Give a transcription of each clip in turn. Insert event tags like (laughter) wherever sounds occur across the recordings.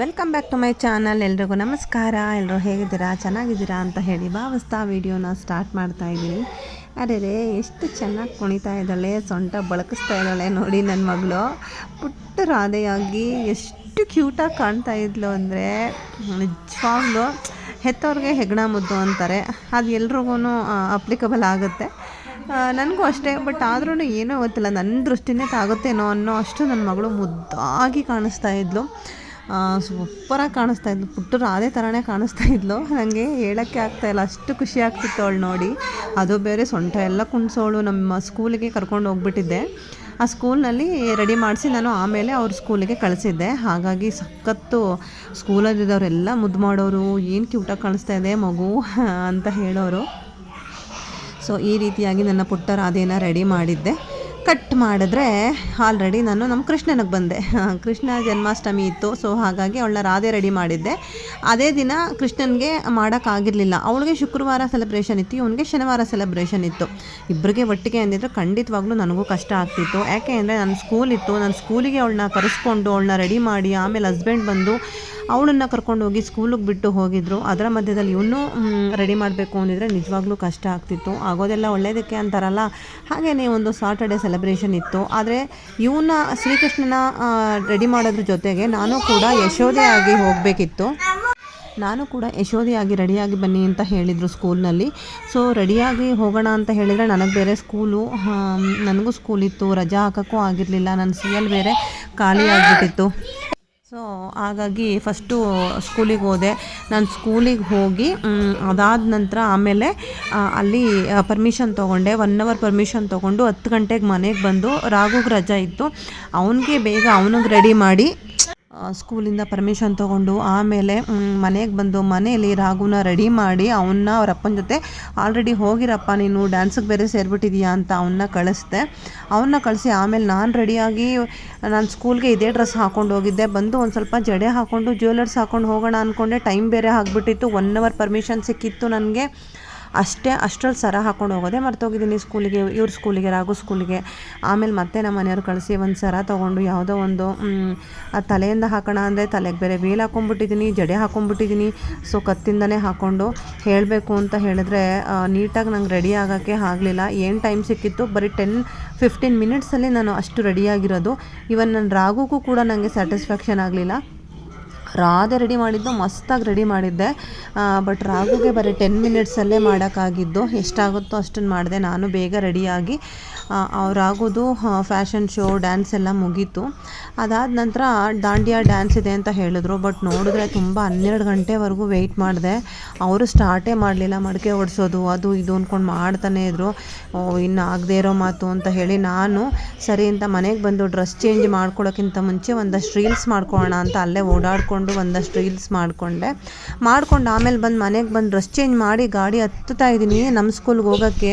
Welcome back to my channel ಎಲ್ರಿಗೂ ನಮಸ್ಕಾರ. ಎಲ್ಲರೂ ಹೇಗಿದ್ದೀರಾ? ಚೆನ್ನಾಗಿದ್ದೀರಾ ಅಂತ ಹೇಳಿ ಭಾವಿಸ್ತಾ ವೀಡಿಯೋನ ಸ್ಟಾರ್ಟ್ ಮಾಡ್ತಾ ಇದ್ದೀನಿ. ಅರೆ ರೇ, ಎಷ್ಟು ಚೆನ್ನಾಗಿ ಕುಣಿತಾ ಇದ್ದಾಳೆ, ಸೊಂಟ ಬಳಕಿಸ್ತಾ ಇದ್ದಾಳೆ ನೋಡಿ ನನ್ನ ಮಗಳು. ಪುಟ್ಟ ರಾಧೆಯಾಗಿ ಎಷ್ಟು ಕ್ಯೂಟಾಗಿ ಕಾಣ್ತಾ ಇದ್ಲು ಅಂದರೆ ನಿಜವಾಗ್ಲೂ ಹೆತ್ತವ್ರಿಗೆ ಹೆಗ್ಣ ಮುದ್ದು ಅಂತಾರೆ. ಅದು ಎಲ್ರಿಗೂ ಅಪ್ಲಿಕಬಲ್ ಆಗುತ್ತೆ. ನನಗೂ ಅಷ್ಟೇ ಬಟ್ ಆದ್ರೂ ಏನೂ ಗೊತ್ತಿಲ್ಲ. ನನ್ನ ದೃಷ್ಟಿನೇ ತಾಗುತ್ತೇನೋ ಅನ್ನೋ ಅಷ್ಟು ನನ್ನ ಮಗಳು ಮುದ್ದಾಗಿ ಕಾಣಿಸ್ತಾ ಇದ್ಲು. ಸೂಪರಾಗಿ ಕಾಣಿಸ್ತಾ ಇದ್ಲು. ಪುಟ್ಟರು ಅದೇ ಥರನೇ ಕಾಣಿಸ್ತಾ ಇದ್ಲು. ನನಗೆ ಹೇಳೋಕ್ಕೆ ಆಗ್ತಾಯಿಲ್ಲ ಅಷ್ಟು ಖುಷಿ ಆಗ್ತಿತ್ತು ಅವಳು ನೋಡಿ. ಅದು ಬೇರೆ ಸೊಂಟ ಎಲ್ಲ ಕುಣ್ಸೋಳು. ನಮ್ಮ ಸ್ಕೂಲಿಗೆ ಕರ್ಕೊಂಡು ಹೋಗ್ಬಿಟ್ಟಿದ್ದೆ. ಆ ಸ್ಕೂಲ್ನಲ್ಲಿ ರೆಡಿ ಮಾಡಿಸಿ ನಾನು ಆಮೇಲೆ ಅವ್ರ ಸ್ಕೂಲಿಗೆ ಕಳಿಸಿದ್ದೆ. ಹಾಗಾಗಿ ಸಖತ್ತು ಸ್ಕೂಲಲ್ಲಿದ್ದವರೆಲ್ಲ ಮುದ್ದು ಮಾಡೋರು, ಏನು ಕ್ಯೂಟಾಗಿ ಕಾಣಿಸ್ತಾ ಇದೆ ಮಗು (laughs) ಅಂತ ಹೇಳೋರು. ಸೊ ಈ ರೀತಿಯಾಗಿ ನನ್ನ ಪುಟ್ಟ ರಾಧೆನ ರೆಡಿ ಮಾಡಿದ್ದೆ. ಕಟ್ ಮಾಡಿದ್ರೆ ಆಲ್ರೆಡಿ ನಾನು ನಮ್ಮ ಕೃಷ್ಣನಿಗೆ ಬಂದೆ. ಕೃಷ್ಣ ಜನ್ಮಾಷ್ಟಮಿ ಇತ್ತು ಸೊ ಹಾಗಾಗಿ ಅವಳನ್ನ ರಾಧೆ ರೆಡಿ ಮಾಡಿದ್ದೆ. ಅದೇ ದಿನ ಕೃಷ್ಣನಿಗೆ ಮಾಡೋಕ್ಕಾಗಿರಲಿಲ್ಲ. ಅವಳಿಗೆ ಶುಕ್ರವಾರ ಸೆಲೆಬ್ರೇಷನ್ ಇತ್ತು, ಇವನಿಗೆ ಶನಿವಾರ ಸೆಲೆಬ್ರೇಷನ್ ಇತ್ತು. ಇಬ್ಬರಿಗೆ ಒಟ್ಟಿಗೆ ಅಂದಿದ್ರೆ ಖಂಡಿತವಾಗ್ಲೂ ನನಗೂ ಕಷ್ಟ ಆಗ್ತಿತ್ತು. ಯಾಕೆ ಅಂದರೆ ನನ್ನ ಸ್ಕೂಲ್ ಇತ್ತು, ನನ್ನ ಸ್ಕೂಲಿಗೆ ಅವಳನ್ನ ಕರೆಸ್ಕೊಂಡು ಅವಳನ್ನ ರೆಡಿ ಮಾಡಿ, ಆಮೇಲೆ ಹಸ್ಬೆಂಡ್ ಬಂದು ಅವಳನ್ನು ಕರ್ಕೊಂಡು ಹೋಗಿ ಸ್ಕೂಲಿಗೆ ಬಿಟ್ಟು ಹೋಗಿದ್ರು. ಅದರ ಮಧ್ಯದಲ್ಲಿ ಇವನು ರೆಡಿ ಮಾಡಬೇಕು ಅಂದಿದ್ರೆ ನಿಜವಾಗ್ಲೂ ಕಷ್ಟ ಆಗ್ತಿತ್ತು. ಆಗೋದೆಲ್ಲ ಒಳ್ಳೆಯದಕ್ಕೆ ಅಂತಾರಲ್ಲ. ಹಾಗೆಯೇ ಒಂದು ಸಾಟರ್ಡೆ ಸೆಲೆಬ್ರೇಷನ್ ಇತ್ತು. ಆದರೆ ಇವನ್ನ ಶ್ರೀಕೃಷ್ಣನ ರೆಡಿ ಮಾಡೋದ್ರ ಜೊತೆಗೆ ನಾನು ಕೂಡ ಯಶೋದೆ ಆಗಿ ಹೋಗಬೇಕಿತ್ತು. ನಾನು ಕೂಡ ಯಶೋದಿಯಾಗಿ ರೆಡಿಯಾಗಿ ಬನ್ನಿ ಅಂತ ಹೇಳಿದರು ಸ್ಕೂಲ್ನಲ್ಲಿ ಸೊ ರೆಡಿಯಾಗಿ ಹೋಗೋಣ ಅಂತ ಹೇಳಿದರೆ ನನಗೆ ಬೇರೆ ಸ್ಕೂಲು ನನಗೂ ಸ್ಕೂಲ್ ಇತ್ತು. ರಜಾ ಹಾಕೋಕ್ಕೂ ಆಗಿರಲಿಲ್ಲ. ನನ್ನ ಸಿ ಎಲ್ ಬೇರೆ ಖಾಲಿ ಆಗಿಬಿಟ್ಟಿತ್ತು. ಸೊ ಹಾಗಾಗಿ ಫಸ್ಟು ಸ್ಕೂಲಿಗೆ ಹೋದೆ. ನಾನು ಸ್ಕೂಲಿಗೆ ಹೋಗಿ ಅದಾದ ನಂತರ ಆಮೇಲೆ ಅಲ್ಲಿ ಪರ್ಮಿಷನ್ ತೊಗೊಂಡೆ. ಒನ್ ಅವರ್ ಪರ್ಮಿಷನ್ ತೊಗೊಂಡು ಹತ್ತು ಗಂಟೆಗೆ ಮನೆಗೆ ಬಂದು ರಾಘುಗೆ ರಜಾ ಇತ್ತು. ಅವನಿಗೆ ಬೇಗ ಅವನಿಗೆ ರೆಡಿ ಮಾಡಿ ಸ್ಕೂಲಿಂದ ಪರ್ಮಿಷನ್ ತಗೊಂಡು ಆಮೇಲೆ ಮನೆಗೆ ಬಂದು ಮನೆಯಲ್ಲಿ ರಾಘುನ ರೆಡಿ ಮಾಡಿ ಅವನ್ನ ಅವ್ರ ಅಪ್ಪನ ಜೊತೆ, ಆಲ್ರೆಡಿ ಹೋಗಿರಪ್ಪ, ನೀನು ಡ್ಯಾನ್ಸಿಗೆ ಬೇರೆ ಸೇರಿಬಿಟ್ಟಿದೀಯಾ? ಅಂತ ಅವನ್ನ ಕಳಿಸ್ದೆ. ಅವನ್ನ ಕಳಿಸಿ ಆಮೇಲೆ ನಾನು ರೆಡಿಯಾಗಿ ನಾನು ಸ್ಕೂಲ್ಗೆ ಇದೇ ಡ್ರೆಸ್ ಹಾಕ್ಕೊಂಡು ಹೋಗಿದ್ದೆ. ಬಂದು ಒಂದು ಸ್ವಲ್ಪ ಜಡೆ ಹಾಕ್ಕೊಂಡು ಜ್ಯುವೆಲರ್ಸ್ ಹಾಕ್ಕೊಂಡು ಹೋಗೋಣ ಅಂದ್ಕೊಂಡೆ ಟೈಮ್ ಬೇರೆ ಆಗಿಬಿಟ್ಟಿತ್ತು. ಒನ್ ಅವರ್ ಪರ್ಮಿಷನ್ ಸಿಕ್ಕಿತ್ತು ನನಗೆ. ಅಷ್ಟೇ ಅಷ್ಟರಲ್ಲಿ ಸರ ಹಾಕ್ಕೊಂಡು ಹೋಗೋದೇ ಮರ್ತೋಗಿದ್ದೀನಿ ಸ್ಕೂಲಿಗೆ, ಇವ್ರ ಸ್ಕೂಲಿಗೆ, ರಾಘು ಸ್ಕೂಲಿಗೆ. ಆಮೇಲೆ ಮತ್ತೆ ನಮ್ಮ ಮನೆಯವ್ರು ಕಳಿಸಿ ಒಂದು ಸರ ತೊಗೊಂಡು ಯಾವುದೋ ಒಂದು ತಲೆಯಿಂದ ಹಾಕೋಣ ಅಂದರೆ ತಲೆಗೆ ಬೇರೆ ವೇಲ್ ಹಾಕೊಂಡ್ಬಿಟ್ಟಿದ್ದೀನಿ ಜಡೆ ಹಾಕೊಂಡ್ಬಿಟ್ಟಿದ್ದೀನಿ ಸೊ ಕತ್ತಿಂದನೇ ಹಾಕ್ಕೊಂಡು ಹೇಳಬೇಕು ಅಂತ ಹೇಳಿದ್ರೆ ನೀಟಾಗಿ ನಂಗೆ ರೆಡಿ ಆಗೋಕ್ಕೆ ಆಗಲಿಲ್ಲ. ಏನು ಟೈಮ್ ಸಿಕ್ಕಿತ್ತು? ಬರೀ ಟೆನ್ ಫಿಫ್ಟೀನ್ ಮಿನಿಟ್ಸಲ್ಲಿ ನಾನು ಅಷ್ಟು ರೆಡಿಯಾಗಿರೋದು ಇವನ್ ನನ್ನ ರಾಗುಗೂ ಕೂಡ ನನಗೆ ಸ್ಯಾಟಿಸ್ಫ್ಯಾಕ್ಷನ್ ಆಗಲಿಲ್ಲ. ರಾಧೆ ರೆಡಿ ಮಾಡಿದ್ದು, ಮಸ್ತಾಗಿ ರೆಡಿ ಮಾಡಿದ್ದೆ. ಬಟ್ ರಾಗುಗೆ ಬರೀ ಟೆನ್ ಮಿನಿಟ್ಸಲ್ಲೇ ಮಾಡೋಕ್ಕಾಗಿದ್ದು. ಎಷ್ಟಾಗುತ್ತೋ ಅಷ್ಟನ್ನು ಮಾಡಿದೆ. ನಾನು ಬೇಗ ರೆಡಿಯಾಗಿ ಅವರಾಗೋದು ಫ್ಯಾಷನ್ ಶೋ ಡ್ಯಾನ್ಸ್ ಎಲ್ಲ ಮುಗೀತು. ಅದಾದ ನಂತರ ದಾಂಡಿಯಾ ಡ್ಯಾನ್ಸ್ ಇದೆ ಅಂತ ಹೇಳಿದ್ರು. ಬಟ್ ನೋಡಿದ್ರೆ ತುಂಬ ಹನ್ನೆರಡು ಗಂಟೆವರೆಗೂ ವೆಯ್ಟ್ ಮಾಡಿದೆ. ಅವರು ಸ್ಟಾರ್ಟೇ ಮಾಡಲಿಲ್ಲ. ಮಡಿಕೆ ಓಡಿಸೋದು, ಅದು ಇದು ಅಂದ್ಕೊಂಡು ಮಾಡ್ತಾನೇ ಇದ್ರು. ಇನ್ನು ಆಗದೆ ಇರೋ ಮಾತು ಅಂತ ಹೇಳಿ ನಾನು, ಸರಿ ಅಂತ ಮನೆಗೆ ಬಂದು ಡ್ರೆಸ್ ಚೇಂಜ್ ಮಾಡ್ಕೊಳ್ಳೋಕ್ಕಿಂತ ಮುಂಚೆ ಒಂದಷ್ಟು ರೀಲ್ಸ್ ಮಾಡ್ಕೊಳ್ಳೋಣ ಅಂತ ಅಲ್ಲೇ ಓಡಾಡಿಕೊಂಡು ಒಂದಷ್ಟು ರೀಲ್ಸ್ ಮಾಡಿಕೊಂಡೆ. ಮಾಡ್ಕೊಂಡು ಆಮೇಲೆ ಬಂದು ಮನೆಗೆ ಬಂದು ಡ್ರೆಸ್ ಚೇಂಜ್ ಮಾಡಿ ಗಾಡಿ ಹತ್ತುತ್ತಾ ಇದ್ದೀನಿ. ನಮ್ಮ ಸ್ಕೂಲ್ಗೆ ಹೋಗೋಕ್ಕೆ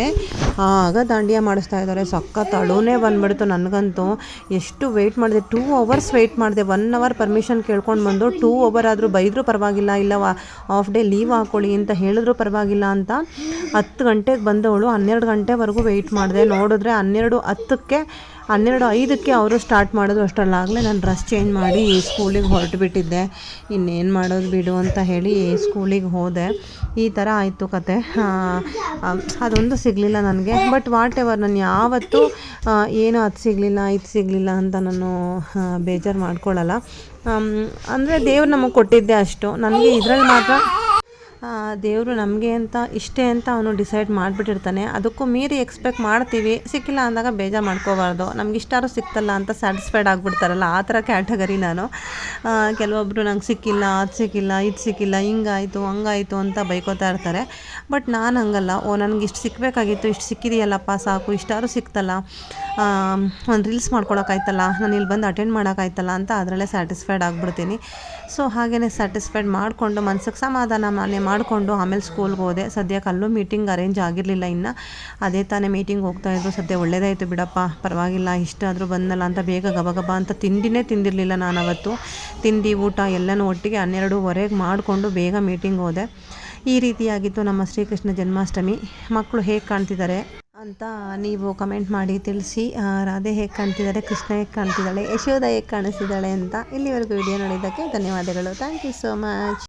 ಆಗ ದಾಂಡಿಯಾ ಮಾಡಿಸ್ತಾ ಇದ್ದಾರೆ. ಸಖತ್ ಅಳುನೇ ಬಂದುಬಿಡ್ತು ನನಗಂತೂ. ಎಷ್ಟು ವೆಯ್ಟ್ ಮಾಡಿದೆ. ಟೂ ಅವರ್ಸ್ ವೆಯ್ಟ್ ಮಾಡಿದೆ. ಒನ್ ಅವರ್ ಪರ್ಮಿಷನ್ ಕೇಳ್ಕೊಂಡು ಬಂದು ಟೂ ಅವರ್ ಆದರೂ ಬೈದರೂ ಪರವಾಗಿಲ್ಲ. ಇಲ್ಲ ಆಫ್ ಡೇ ಲೀವ್ ಹಾಕ್ಕೊಳ್ಳಿ ಅಂತ ಹೇಳಿದ್ರು ಪರವಾಗಿಲ್ಲ ಅಂತ. ಹತ್ತು ಗಂಟೆಗೆ ಬಂದವಳು. ಹನ್ನೆರಡು ಗಂಟೆವರೆಗೂ ವೆಯ್ಟ್ ಮಾಡಿದೆ. ನೋಡಿದ್ರೆ ಹನ್ನೆರಡು ಹತ್ತಕ್ಕೆ ಹನ್ನೆರಡು ಐದಕ್ಕೆ ಅವರು ಸ್ಟಾರ್ಟ್ ಮಾಡೋದು ಅಷ್ಟರಲ್ಲಾಗಲೇ ನಾನು ಡ್ರೆಸ್ ಚೇಂಜ್ ಮಾಡಿ ಸ್ಕೂಲಿಗೆ ಹೊರಟು ಬಿಟ್ಟಿದ್ದೆ ಇನ್ನೇನು ಮಾಡೋದು ಬಿಡು ಅಂತ ಹೇಳಿ ಸ್ಕೂಲಿಗೆ ಹೋದೆ. ಈ ಥರ ಆಯಿತು ಕತೆ. ಅದೊಂದು ಸಿಗಲಿಲ್ಲ ನನಗೆ. ಬಟ್ ವಾಟ್ ಎವರ್ ನಾನು ಯಾವತ್ತೂ ಏನು ಅದು ಸಿಗಲಿಲ್ಲ, ಇದು ಸಿಗಲಿಲ್ಲ ಅಂತ ನಾನು ಬೇಜಾರು ಮಾಡ್ಕೊಳ್ಳಲ್ಲ. ಅಂದರೆ ದೇವ್ರು ನಮಗೆ ಕೊಟ್ಟಿದ್ದೆ ಅಷ್ಟು. ನನಗೆ ಇದರಲ್ಲಿ ಮಾತ್ರ ದೇವರು ನಮಗೆ ಅಂತ, ಇಷ್ಟೇ ಅಂತ ಅವನು ಡಿಸೈಡ್ ಮಾಡಿಬಿಟ್ಟಿರ್ತಾನೆ. ಅದಕ್ಕೂ ಮೀರಿ ಎಕ್ಸ್ಪೆಕ್ಟ್ ಮಾಡ್ತೀವಿ. ಸಿಕ್ಕಿಲ್ಲ ಅಂದಾಗ ಬೇಜಾರು ಮಾಡ್ಕೋಬಾರ್ದು. ನಮ್ಗೆ ಇಷ್ಟಾರು ಸಿಕ್ತಲ್ಲ ಅಂತ ಸ್ಯಾಟಿಸ್ಫೈಡ್ ಆಗಿಬಿಡ್ತಾರಲ್ಲ, ಆ ಥರ ಕ್ಯಾಟಗರಿ ನಾನು. ಕೆಲವೊಬ್ಬರು ನಂಗೆ ಸಿಕ್ಕಿಲ್ಲ, ಅದು ಸಿಕ್ಕಿಲ್ಲ, ಇದು ಸಿಕ್ಕಿಲ್ಲ, ಹಿಂಗಾಯಿತು, ಹಂಗಾಯಿತು ಅಂತ ಬೈಕೋತಾ ಇರ್ತಾರೆ. ಬಟ್ ನಾನು ಹಂಗಲ್ಲ. ಓ, ನನಗೆ ಇಷ್ಟು ಸಿಕ್ಕಬೇಕಾಗಿತ್ತು ಇಷ್ಟು ಸಿಕ್ಕಿದೆಯಲ್ಲಪ್ಪ, ಸಾಕು ಇಷ್ಟಾರು ಸಿಕ್ತಲ್ಲ. ಒಂದು ರೀಲ್ಸ್ ಮಾಡ್ಕೊಳಕ್ಕಾಯ್ತಲ್ಲ ನಾನು ಇಲ್ಲಿ ಬಂದು ಅಟೆಂಡ್ ಮಾಡೋಕ್ಕಾಯ್ತಲ್ಲ ಅಂತ ಅದರಲ್ಲೇ ಸ್ಯಾಟಿಸ್ಫೈಡ್ ಆಗಿಬಿಡ್ತೀನಿ. ಸೊ ಹಾಗೆಯೇ ಸ್ಯಾಟಿಸ್ಫೈಡ್ ಮಾಡಿಕೊಂಡು ಮನ್ಸಿಗೆ ಸಮಾಧಾನ ಮನೆ ಮಾಡಿಕೊಂಡು ಆಮೇಲೆ ಸ್ಕೂಲ್ಗೆ ಹೋದೆ. ಸದ್ಯಕ್ಕೆ ಅಲ್ಲೂ ಮೀಟಿಂಗ್ ಅರೇಂಜ್ ಆಗಿರಲಿಲ್ಲ ಇನ್ನು. ಅದೇ ತಾನೇ ಮೀಟಿಂಗ್ ಹೋಗ್ತಾಯಿದ್ರು ಸದ್ಯ ಒಳ್ಳೇದಾಯಿತು ಬಿಡಪ್ಪ. ಪರವಾಗಿಲ್ಲ ಇಷ್ಟಾದರೂ ಬಂದಲ್ಲ ಅಂತ ಬೇಗ ಗಬಗಬ ಅಂತ ತಿಂಡಿನೇ ತಿಂದಿರಲಿಲ್ಲ ನಾನು ಅವತ್ತು ತಿಂಡಿ, ಊಟ ಎಲ್ಲನೂ ಒಟ್ಟಿಗೆ ಹನ್ನೆರಡೂವರೆಗೆ ಮಾಡಿಕೊಂಡು ಬೇಗ ಮೀಟಿಂಗ್ ಹೋದೆ. ಈ ರೀತಿಯಾಗಿತ್ತು ನಮ್ಮ ಶ್ರೀಕೃಷ್ಣ ಜನ್ಮಾಷ್ಟಮಿ. ಮಕ್ಕಳು ಹೇಗೆ ಕಾಣ್ತಿದ್ದಾರೆ ಅಂತ ನೀವು ಕಮೆಂಟ್ ಮಾಡಿ ತಿಳಿಸಿ. ರಾಧೆ ಹೇಗೆ ಕಾಣ್ತಿದ್ದಾರೆ ಕೃಷ್ಣ ಹೇಗೆ ಕಾಣ್ತಿದ್ದಾಳೆ, ಯಶೋಧ ಹೇಗೆ ಕಾಣಿಸ್ತಿದ್ದಾಳೆ ಅಂತ ಇಲ್ಲಿವರೆಗೂ ವಿಡಿಯೋ ನೋಡಿದ್ದಕ್ಕೆ ಧನ್ಯವಾದಗಳು. Thank you so much